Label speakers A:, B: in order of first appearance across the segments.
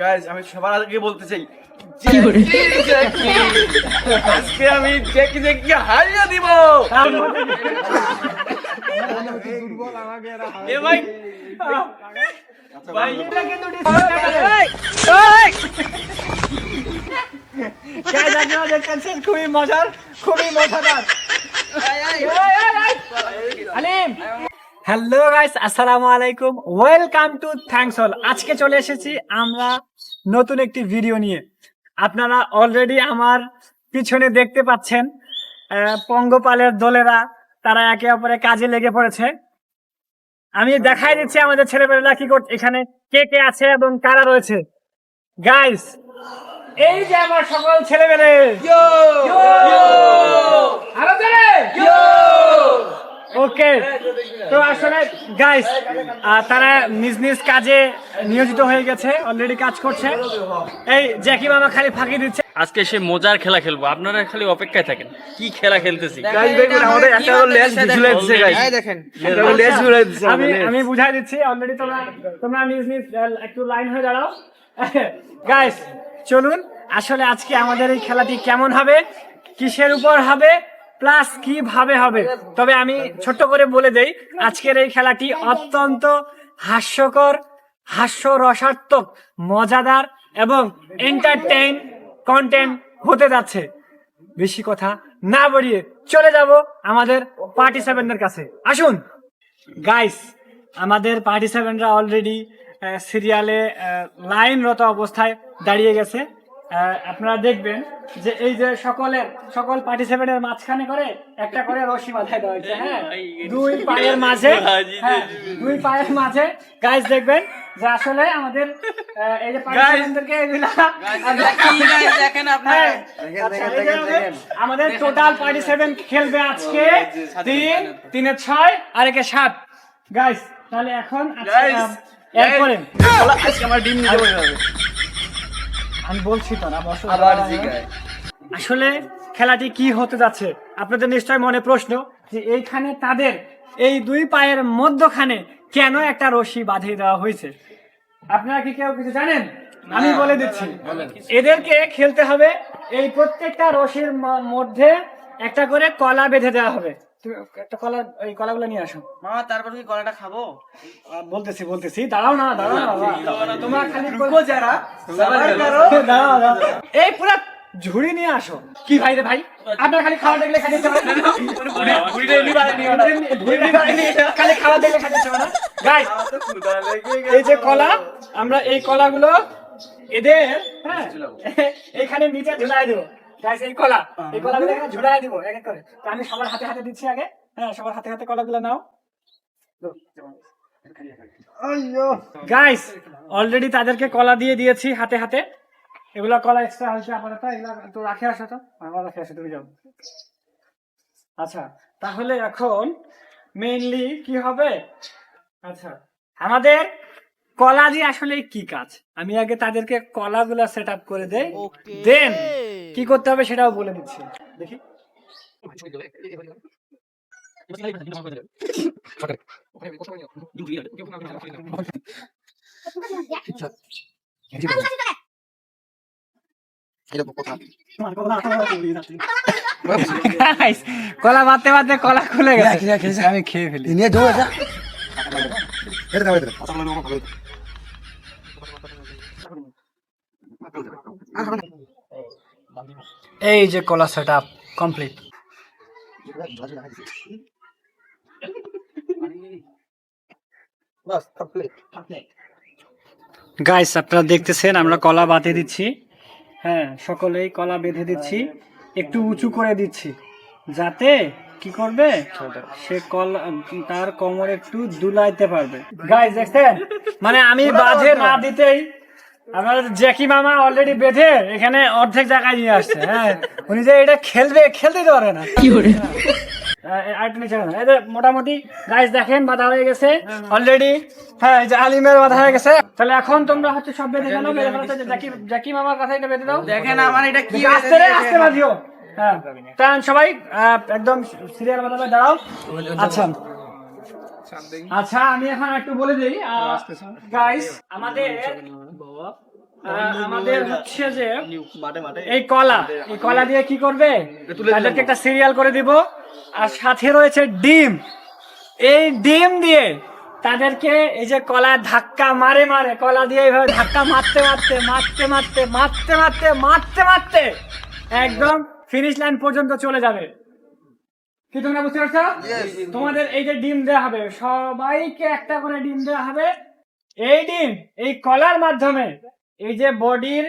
A: Guys আমি সবার আগে বলতে চাই আজকে আমি জেকি জেকি হারিয়ে দিব। এ ভাই ভাই।
B: দেখতেছেন খুবই মজার, খুবই মজাদার। হ্যালো গাইস আসসালামু আলাইকুম। ওয়েলকাম টু থ্যাংকস অল আজকে চলে এসেছি আমরা নতুন একটি ভিডিও নিয়ে। আপনারা অলরেডি আমার পিছনে দেখতে পাচ্ছেন পঙ্গপালের দলেরা, তারা একে অপরে কাজে লেগে পড়েছে। আমি দেখাই দিচ্ছি আমাদের ছেলেমেয়েরা কি করছে এখানে কে কে আছে এবং কারা রয়েছে। গাইস এই যে আমার সকল আরও! ওকে তো আসলে গাইস তারা নিজ নিজ কাজে নিয়োজিত হয়ে গেছে অলরেডি কাজ করছে। এই জ্যাকি মামা খালি ফাঁকি দিচ্ছে।
C: আজকে সে মজার খেলা খেলব আপনারা খালি অপেক্ষায় থাকেন কি খেলা খেলতেছি?
A: আমাদের একটা দেখেন।
B: আমি আমি বুঝাই দিচ্ছি অলরেডি তোমরা তোমরা নিজ নিজ একটু লাইন হয়ে দাঁড়াও। গাইস চলুন, আসলে আজকে আমাদের এই খেলাটি কেমন হবে, কিসের উপর হবে প্লাস কীভাবে হবে? তবে আমি ছোট্ট করে বলে দেই, আজকের এই খেলাটি অত্যন্ত হাস্যকর হাস্য রসাত্মক মজাদার এবং এন্টারটেইন কন্টেন্ট হতে যাচ্ছে। বেশি কথা না বাড়িয়ে চলে যাব আমাদের পার্টি সেভেনদের কাছে। আসুন। গাইস আমাদের পার্টি সেভেনরা অলরেডি সিরিয়ালে লাইনরত অবস্থায় দাঁড়িয়ে গেছে। আপনারা দেখবেন যে এই যে সকলের সকল পার্টিসিপেন্টের মাঝখানে করে একটা করে রশি মাথায় দেওয়া হয়েছে হ্যাঁ? দুই পায়ের মাঝে হ্যাঁ, দুই পায়ের মাঝে। গাইস দেখবেন যে আসলে আমাদের এই যে পার্টি সেভেনদেরকে এগুলা
C: দেখেন
B: হ্যাঁ, আচ্ছা, এই যে আমাদের- টোটাল পার্টি সেভেন খেলবে আজকে তিন তিনে ছয় আর একে সাত। গাইস তাহলে এখন আজকে, এরপরে
A: আজকে আমার ডিম নিতে হবে
B: আমি বলছি তো না বসো
A: আবার জিগায়।
B: আসলে খেলাটি কি হতে যাচ্ছে আপনাদের নিশ্চয় মনে প্রশ্ন যে এইখানে তাদের এই দুই পায়ের মধ্যখানে কেন একটা রশি বাঁধিয়ে দেওয়া হয়েছে? আপনারা কি কেউ কিছু জানেন? আমি বলে দিচ্ছি। এদেরকে খেলতে হবে এই প্রত্যেকটা রশির মধ্যে একটা করে কলা বেঁধে দেওয়া হবে। তুমি একটা কলা এই কলাগুলো নিয়ে আসো।
C: মামা তারপর কি কলাটা খাব?
B: বলতেছি বলতেছি। দাঁড়াও না দাঁড়াও না তোমরা খালি যারা দাঁড়াও, দাঁড়াও। এই পুরা ঝুড়ি নিয়ে আসো। কি ভাই রে ভাই? আপনার খালি খাওয়া দেখলে খালি খালি খাওয়া দেখলে খালি না এই যে কলা আমরা এই কলাগুলো এদের হ্যাঁ এখানে নিচে ঝুলাই দেবো। গাইস এই কলা এই কলাগুলো এখানে ঝুলাই দিব এক এক করে। তো আমি সবার হাতে হাতে দিচ্ছি আগে। হ্যাঁ সবার হাতে হাতে কলাগুলো নাও। গাইস অলরেডি তাদেরকে কলা দিয়ে দিয়েছি হাতে হাতে। এগুলা কলা এক্সট্রা হয়েছে আপাতত এগুলা তো রাখে আসো তো। আমার রাখে আসো তুমি যাও। আচ্ছা তাহলে এখন মেইনলি কি হবে? আচ্ছা আমাদের কলা দিয়ে আসলে কি কাজ? আমি আগে তাদেরকে কলাগুলা সেট আপ করে দেই। দেন কি করতে হবে সেটাও বলে দিচ্ছি। দেখি। কলা বাঁধতে বাঁধতে কলা খুলে গেছে। আমি খেয়ে ফেলি।
D: নিয়ে যাও যা। এটা দাও এটা
B: এই যে কলা সেট আপ কমপ্লিট গাইস আপনারা দেখতেছেন আমরা কলা বাঁধে দিচ্ছি। হ্যাঁ সকলেই কলা বেঁধে দিচ্ছি। একটু উঁচু করে দিচ্ছি। যাতে কি করবে? সে কলা তার কোমর একটু দুলাইতে পারবে। গাইস দেখছেন? মানে আমি বাঁধে না দিতেই আমাদের জ্যাকি মামা অলরেডি বেঁধে এখানে অর্ধেক জায়গায় নিয়ে আসছে হ্যাঁ। উনি যে এটা খেলবে খেলতে পারে না। এই যে মোটামুটি গাইস দেখেন বাধা হয়ে গেছে অলরেডি হ্যাঁ এই যে আলিমের বাধা হয়ে গেছে। তাহলে এখন তোমরা হচ্ছে সব বেঁধে গেল জাকি মামার কথা এটা বেঁধে দাও।
A: দেখেন আমার এটা কি
B: আস্তে রে আস্তে বাঁধিও। হ্যাঁ। সবাই আহ, একদম সিরিয়াল বাজাবে দাঁড়াও। আচ্ছা। আচ্ছা আমি এখন একটু বলে দিই গাইস আমাদের আমাদের হচ্ছে যে এই কলা এই কলা দিয়ে কি করবে? তাদেরকে একটা সিরিয়াল করে দিব। আর সাথে রয়েছে ডিম। এই ডিম দিয়ে তাদেরকে এই যে কলা ধাক্কা মারে মারে কলা দিয়ে এইভাবে ধাক্কা মারতে মারতে মারতে মারতে মারতে মারতে মারতে মারতে একদম ফিনিশ লাইন পর্যন্ত চলে যাবে। কি তোমরা বুঝতে পারছ? তোমাদের এই যে ডিম দেওয়া হবে সবাইকে একটা করে ডিম দেওয়া হবে। এই ডিম এই কলার মাধ্যমে এই যে বডির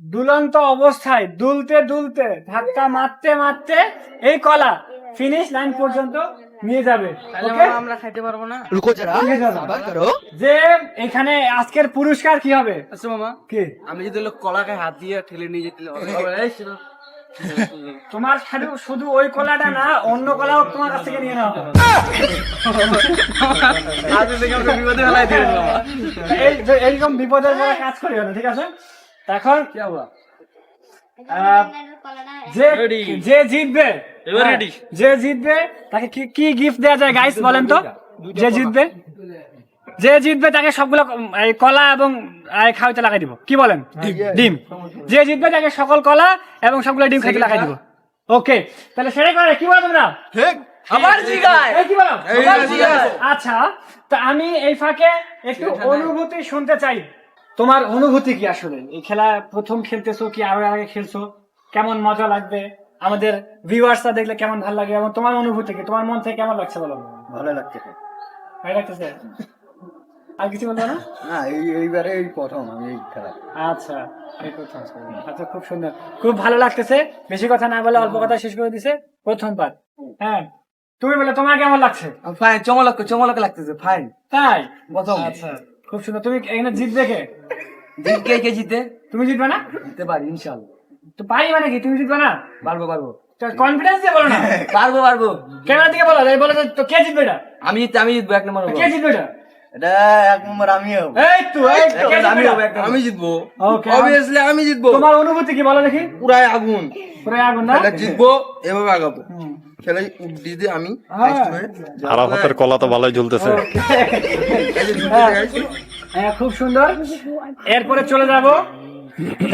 B: দুলন্ত অবস্থায় দুলতে দুলতে ধাক্কা মারতে মারতে এই কলা ফিনিশ লাইন পর্যন্ত নিয়ে যাবে। যে এখানে আজকের পুরস্কার কি হবে?
A: আচ্ছা মামা।
B: কি?
A: আমি যদি কলাকে হাত দিয়ে ঠেলে নিয়ে যেতে
B: তোমার শুধু শুধু ওই কলাটা না অন্য কলাও তোমার কাছ থেকে নিয়ে নেওয়া এইরকম বিপদের যারা কাজ করিও না ঠিক আছে? এখন যে যে জিতবে হ্যাঁ. যে জিতবে তাকে কি গিফট দেওয়া যায় গাইস বলেন তো? যে জিতবে? যে জিতবে তাকে সবগুলো কলা এবং এই খাওয়াতে লাগাই দিব। কি বলেন? ডিম। যে জিতবে তাকে সকল কলা এবং সবগুলো ডিম খাইতে লাগাই দিব। ওকে তাহলে সেটাই করে কি বলো তোমরা?
A: জিগায়।
B: কি বলো? আচ্ছা তো আমি এই ফাঁকে একটু অনুভূতি শুনতে চাই। তোমার অনুভূতি কি আসলে? এই খেলা প্রথম খেলতেছো কি আরও আগে খেলছো? কেমন মজা লাগবে? আমাদের ভিউয়ার্সরা দেখলে কেমন ভালো লাগে এবং তোমার অনুভূতি কি? তোমার মন থেকে কেমন লাগছে বলো?
D: ভালো লাগছে
B: ভালো লাগতেছে? আর কিছু বলব না?
D: না এই এইবারে এই প্রথম আমি এই খেলা।
B: আচ্ছা এই প্রথম আচ্ছা খুব সুন্দর। খুব ভালো লাগতেছে। বেশি কথা না বলে অল্প কথা শেষ করে দিছে। প্রথম পার হ্যাঁ। তুমি বলে তোমার কেমন লাগছে?
A: ফাইন চমলক চমলক লাগতেছে ফাইন
B: তাই?
A: প্রথম।
B: আচ্ছা খুব সুন্দর। তুমি এখানে জিতবে কে?
A: জিত কে কে জিতে
B: তুমি জিতবে না?
A: জিততে পারি ইনশাল্লাহ।
B: তো পারি মানে কি? তুমি জিতবে না?
A: পারব পারব।
B: কনফিডেন্স দিয়ে বলো না।
A: পারব পারব।
B: ক্যামেরা দিকে বলো বলো তো কে জিতবে এটা?
A: আমি জিততে আমি জিতবো এক নম্বর
B: কে জিতবে এটা?
D: এটা এক নম্বর আমি হব
B: এই তো এই তো, কে
A: আমি
B: জিতবে
A: হব
B: এটা?
A: এক নম্বর।
E: আমি জিতবো।
B: Okay,
E: অবভিয়াসলি আমি জিতবো।
B: তোমার অনুভূতি কি বলো দেখি?
E: পুরাই আগুন।
B: পুরো আগুন না?
E: জিতবো এভাবে আগাবো। খেলাই দিতে আমি।
F: আরাফাতের কলা তো ভালোই ঝুলতেছে।
E: এই যে ঝুলতে দেখাই।
B: খুব সুন্দর। এরপরে চলে যাব।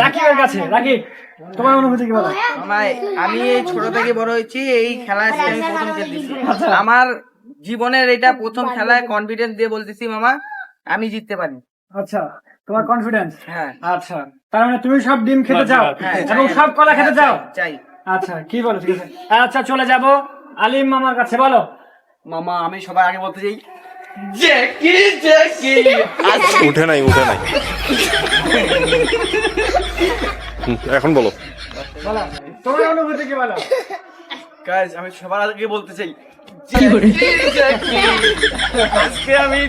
B: রাকিবের কাছে। রাকিব তোমার অনুভূতি কি বলো?
A: আমি এই ছোট থেকে বড় হয়েছি এই খেলায় আমি প্রথম খেলতেছি আমার জীবনের এটা প্রথম খেলায় কনফিডেন্স দিয়ে বলতেছি মামা আমি জিততে পারি।
B: আচ্ছা তোমার কনফিডেন্স
A: হ্যাঁ।
B: আচ্ছা তার মানে তুমি সব ডিম খেতে চাও
A: হ্যাঁ,
B: এবং সব কলা খেতে চাও?
A: চাই
B: আচ্ছা কি বলো ঠিক আছে। আচ্ছা চলে যাব আলিম মামার কাছে বলো।
A: মামা আমি সবার আগে বলতে চাই জ্যাকি জ্যাকি
F: উঠে নাই উঠে নাই। এখন বলো।
B: বলো তোমার অনুভূতি কি বলো?
E: Guys, আমি সবার আগে বলতে চাই
A: আজকে আমি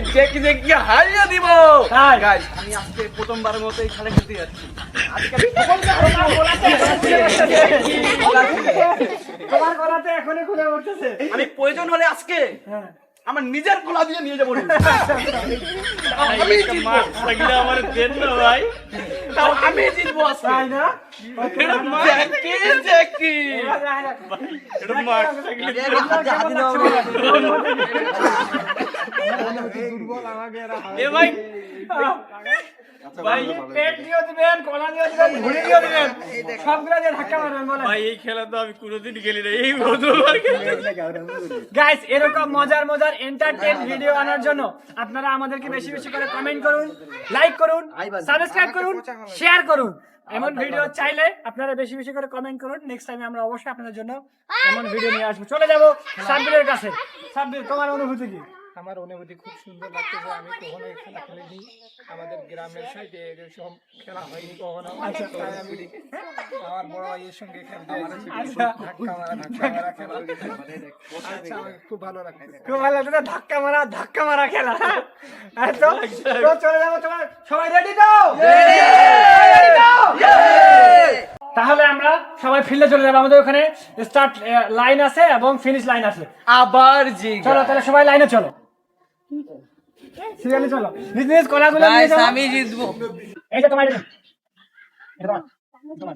A: হারিয়ে দিব।
B: হ্যাঁ
E: গাইস আমি আজকে প্রথমবারের মতো এই খেলা খেলতে যাচ্ছি।
B: তোমার গলাতে এখনই খুলে উঠতেছে।
E: আমি প্রয়োজন হলে আজকে
B: হ্যাঁ।
E: আমার নিজের গোলা দিয়ে নিয়ে যাব
C: আমার দেন না ভাই।
E: তাও আমি জিতবো আজকে।
B: তাই না?
C: এ ভাই।
B: ভাই পেট দিয়েও দিবেন কলা দিয়েও দিবেন ঘুড়ি দিয়েও দিবেন সবগুলো দিয়ে ধাক্কা মারবেন বলেন।
C: ভাই এই খেলা তো আমি কোনোদিন খেলি না এই প্রথমবার খেলছি।
B: গাইস এরকম মজার মজার এন্টারটেইন ভিডিও আনার জন্য আপনারা আমাদেরকে বেশি বেশি করে কমেন্ট করুন লাইক করুন সাবস্ক্রাইব করুন শেয়ার করুন। এমন ভিডিও চাইলে আপনারা বেশি বেশি করে কমেন্ট করুন। নেক্সট টাইমে আমরা অবশ্যই আপনাদের জন্য এমন ভিডিও নিয়ে আসব। চলে যাব সাব্বিরের কাছে। সাব্বির তোমার অনুভূতি কি?
G: আমার অনুভূতি খুব সুন্দর লাগতেছে আমি কখনো খেলা খেলিনি আমাদের গ্রামের সাইডে এরকম খেলা হয়নি কখনো। আচ্ছা তাই আমি আমার বড় ভাইয়ের সঙ্গে খেলতে ধাক্কা মারা ধাক্কা মারা খেলা। আচ্ছা খুব ভালো
B: খুব ভালো লাগছে ধাক্কা মারা ধাক্কা মারা খেলা। হ্যাঁ, তো চলে যাব তোমার। সবাই রেডি তো? তো? তাহলে আমরা সবাই ফিল্ডে চলে যাব। আমাদের ওখানে স্টার্ট লাইন আছে এবং ফিনিশ লাইন আছে।
A: আবার জি
B: চলো তাহলে সবাই লাইনে চলো। সিরিয়ালে চলো নিজ নিজ কলাগুলো নিয়ে যাও
A: আমি জিতবো।
B: এই যে তোমার এটা। তোমার।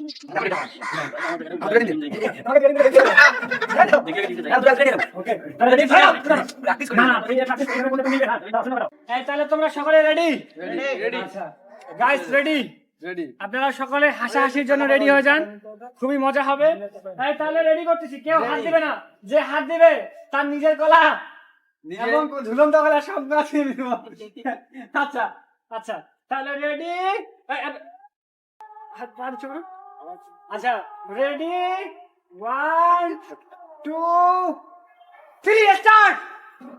B: তাহলে সকলে রেডি রেডি গাইস রেডি আপনারা সকলে হাসাহাসির জন্য রেডি হয়ে যান। খুবই মজা হবে। তাহলে রেডি করতেছি। কেউ হাত দিবে না। যে হাত দিবে তার নিজের গলা। এবং ঝুলন্ত গলা সব গলা আচ্ছা আচ্ছা তাহলে রেডি হাত পা আচ্ছা ready one two three start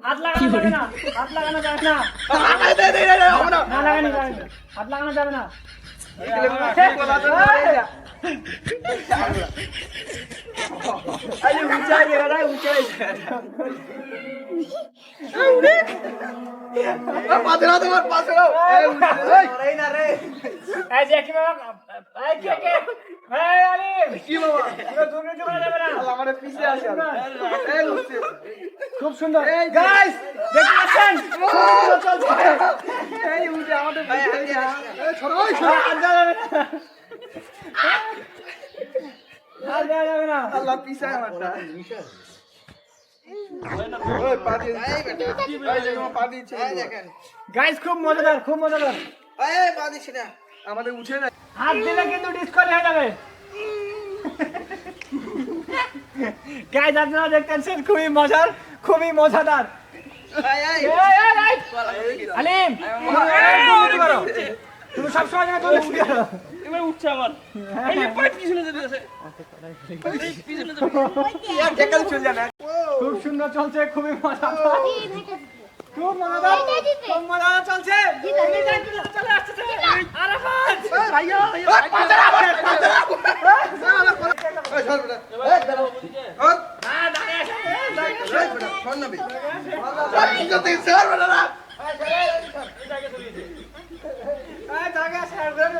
B: হাত লাগানো যাবে না হাত লাগানো যাবে না। না লাগানো যাবে না হাত লাগানো যাবে না। আরে উঁচাই গেলা উঁচাই এই যে কি বাবা এই কে কে এই আলী কি বাবা দুর্নীতি করা যাবে না আমাদের পিছে আসে খুব সুন্দর গাইস দেখতে পাচ্ছেন সুন্দর চলছে এই উঠে আমাদের এই ছোট ওই আল্লাহ পিছে আমারটা গাইস খুব মজাদার খুব মজাদার
E: আমাদের উঠে না
B: হাত দিলে কিন্তু হয়ে যাবে আপনারা খুবই মজার খুবই মজাদার। আলিম তুমি। তুমি সবসময় যেন দুর্নীতি করো।
C: এবার উঠছে আমার এই যে পাইপ পিছনে যেতে আছে
B: খুব সুন্দর চলছে খুবই মজা খুব খুব চলছে চলে আসছে আরাফাত ভাইয়া হ্যাঁ। এই জায়গা স্যার রেডি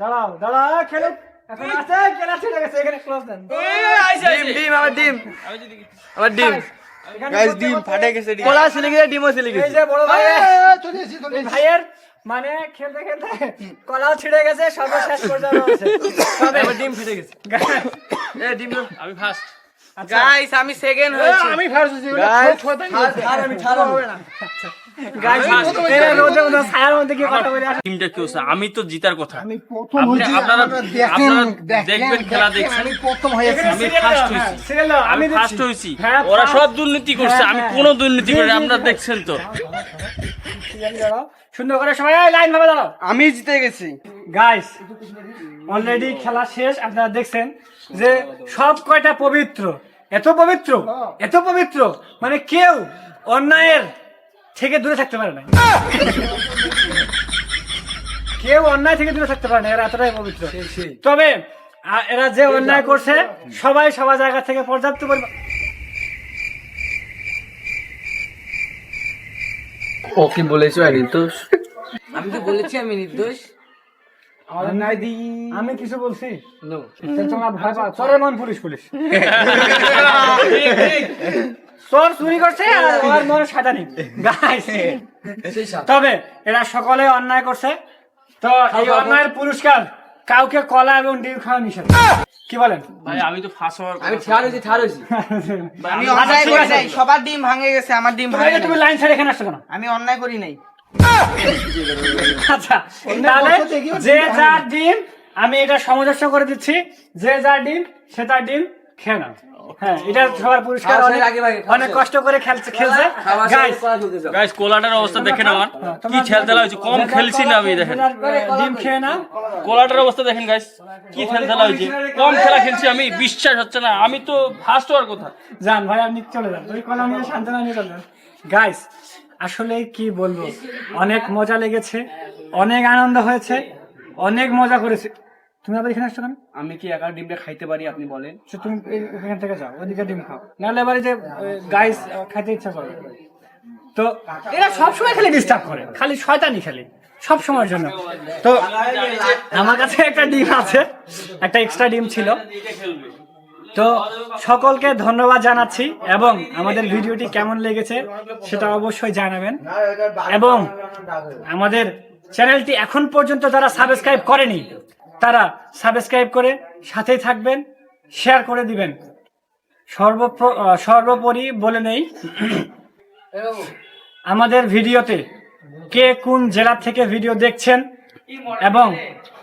B: দাঁড়াও দাঁড়াও খেলো এখন আছে খেলা ছেড়ে গেছে এখানে ক্লোজ দেন।
A: ডিম ডিম আমার ডিম।
C: আমি যদি কিছু
A: আমার ডিম।
E: গাইস ডিম ফাটে গেছে ডিম।
A: কলা ছিলে গেছে ডিমও ছিলে
B: এই যে বড় ভাই এই ভাইয়ের মানে খেলতে খেলতে কলাও ছিঁড়ে গেছে সর্বশেষ পর্যায়ে রয়েছে। তবে
A: ডিম ফেটে গেছে। এ ডিম
C: আমি ফার্স্ট
A: গাইস আমি সেকেন্ড হয়েছি।
B: আমি ফার্স্ট হয়েছি
D: আর আমি ছাড়া হবে না।
B: গাইস
C: আমি তো জিতার কথা। দেখবেন খেলা দেখছেন।
D: আমি
C: ফার্স্ট হয়েছি।
B: হ্যাঁ,
C: ওরা সব দুর্নীতি করছে। আমি
B: হ্যাঁ,
C: কোনো দুর্নীতি করি আপনারা দেখছেন তো?
B: সুন্দর করে সবাই লাইন ভাবে দাঁড়াও।
E: আমি জিতে গেছি।
B: গাইস অলরেডি খেলা শেষ আপনারা দেখছেন যে সব কয়টা পবিত্র। এত পবিত্র এত পবিত্র। মানে কেউ অন্যায়ের থেকে দূরে থাকতে পারে না কেউ অন্যায় থেকে দূরে থাকতে পারে না এরা এতটাই পবিত্র। তবে এরা যে অন্যায় করছে সবাই সবার জায়গা থেকে পর্যাপ্ত পরিমাণ
A: ও কি বলেছ নির্দোষ? আমি তো বলেছি আমি নির্দোষ।
B: আমাদের নাই দি আমি কিছু বলছি? তাহলে তোমরা ভয় পাও। চোরের মন পুলিশ পুলিশ। চোর চুরি করছে আর ওর মন গাইস তবে এরা সকলে অন্যায় করছে। তো এই অন্যায়ের পুরস্কার কাউকে কলা এবং ডিম খাওয়া নিষেধ। কি বলেন?
C: ভাই আমি তো ফার্স্ট হওয়ার
A: আমি ছাড় ছাড় আমি অন্যায় করি নাই। সবার ডিম ভাঙে গেছে আমার ডিম
B: তুমি
A: ভাঙে
B: তুমি লাইন ছেড়ে এখানে আসছো কেন?
A: আমি অন্যায় করি নাই।
B: আচ্ছা তাহলে যে যার ডিম আমি এটা সামঞ্জস্য করে দিচ্ছি। যে যার ডিম সে তার ডিম খেয়ে নাও। হ্যাঁ এটা সবার পুরস্কার অনেক
A: শেষ, আগে ভাগে, খাওয়া
B: অনেক কষ্ট করে খেলছে খেলছে। গাইস
C: গাইস কোলাটার অবস্থা দেখেন আমার। কি খেলতেলা হয়েছে কম খেলছি না আমি দেখেন।
B: ডিম খেয়ে নাও
C: কোলাটার অবস্থা দেখেন গাইস কি খেলতেলা হয়েছে কম খেলা খেলছি আমি বিশ্বাস হচ্ছে না। আমি তো ফার্স্ট হওয়ার কথা।
B: যান ভাই আপনি চলে যান। ওই কলা নিয়ে সান্ত্বনা নিয়ে চলে যান। গাইস আসলে কি বলব? অনেক মজা লেগেছে অনেক আনন্দ হয়েছে অনেক মজা করেছে। তুমি আবার এখানে আসছো কেন?
A: আমি কি একা ডিমটা খাইতে পারি আপনি বলেন।
B: সে তুমি এখান থেকে যাও ওদিকে ডিম খাও। নাহলে এবারে যে গাইস খাইতে ইচ্ছা করে। তো এরা সবসময় খালি ডিস্টার্ব করে খালি শয়তানি খেলে সব সময়ের জন্য। তো আমার কাছে একটা ডিম আছে একটা এক্সট্রা ডিম ছিল। তো সকলকে ধন্যবাদ জানাচ্ছি এবং আমাদের ভিডিওটি কেমন লেগেছে সেটা অবশ্যই জানাবেন। এবং আমাদের চ্যানেলটি এখন পর্যন্ত যারা সাবস্ক্রাইব করেনি তারা সাবস্ক্রাইব করে সাথেই থাকবেন শেয়ার করে দিবেন। আহ, সর্বোপরি বলে নেই। আমাদের ভিডিওতে কে কোন জেলা থেকে ভিডিও দেখছেন এবং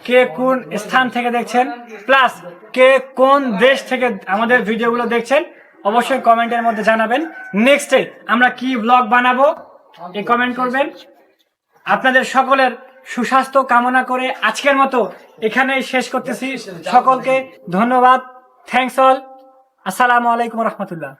B: কে কোন স্থান থেকে দেখছেন প্লাস কে কোন দেশ থেকে আমাদের ভিডিওগুলো দেখছেন অবশ্যই কমেন্টের মধ্যে জানাবেন। নেক্সটে আমরা কি ব্লগ বানাবো এই কমেন্ট করবেন। আপনাদের সকলের সুস্বাস্থ্য কামনা করে আজকের মতো এখানেই শেষ করতেছি। সকলকে ধন্যবাদ। থ্যাংকস অল আসসালামু আলাইকুম রহমতুল্লাহ।